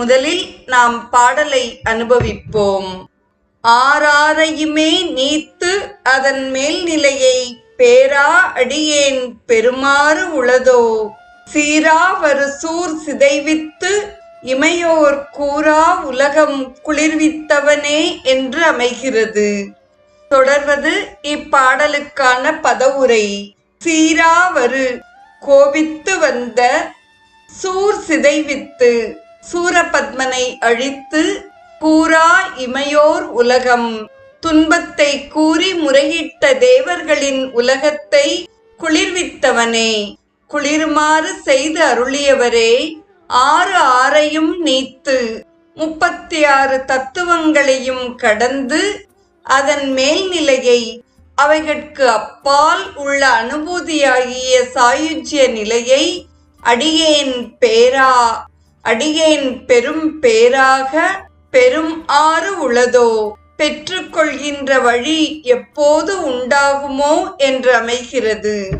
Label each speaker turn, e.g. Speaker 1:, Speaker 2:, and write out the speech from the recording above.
Speaker 1: முதலில் நாம் பாடலை அனுபவிப்போம். ஆறாரையுமே நீத்து அதன் மேல்நிலையை பேரா அடியேன் பெருமாறு உளதோ. சீராவரு சூர் சிதைவித்து இமையோர் கூறா உலகம் குளிர்வித்தவனே என்று அமைகிறது. தொடர்வது இப்பாடலுக்கான பதவுரை. சீராவரு கோபித்து வந்த சூர் சிதைவித்து சூரபத்மனை அழித்து கூறா இமையோர் உலகம். துன்பத்தை கூறி முறையிட்ட தேவர்களின் உலகத்தை குளிர்வித்தவனே. குளிருமாறு செய்து அருளியவரே ஆறு ஆறையும் நீத்து முப்பத்தி ஆறு தத்துவங்களையும் கடந்து அதன் மேல்நிலையை அவைகட்கு அப்பால் உள்ள அனுபூதியாகிய சாயுஜ்ய நிலையை அடியேன் பேரா. அடியேன் பெரும் பேராக பெரும் ஆறு உளதோ? பெற்றுக்கொள்கின்ற வழி எப்போது உண்டாகுமோ என்று அமைகிறது.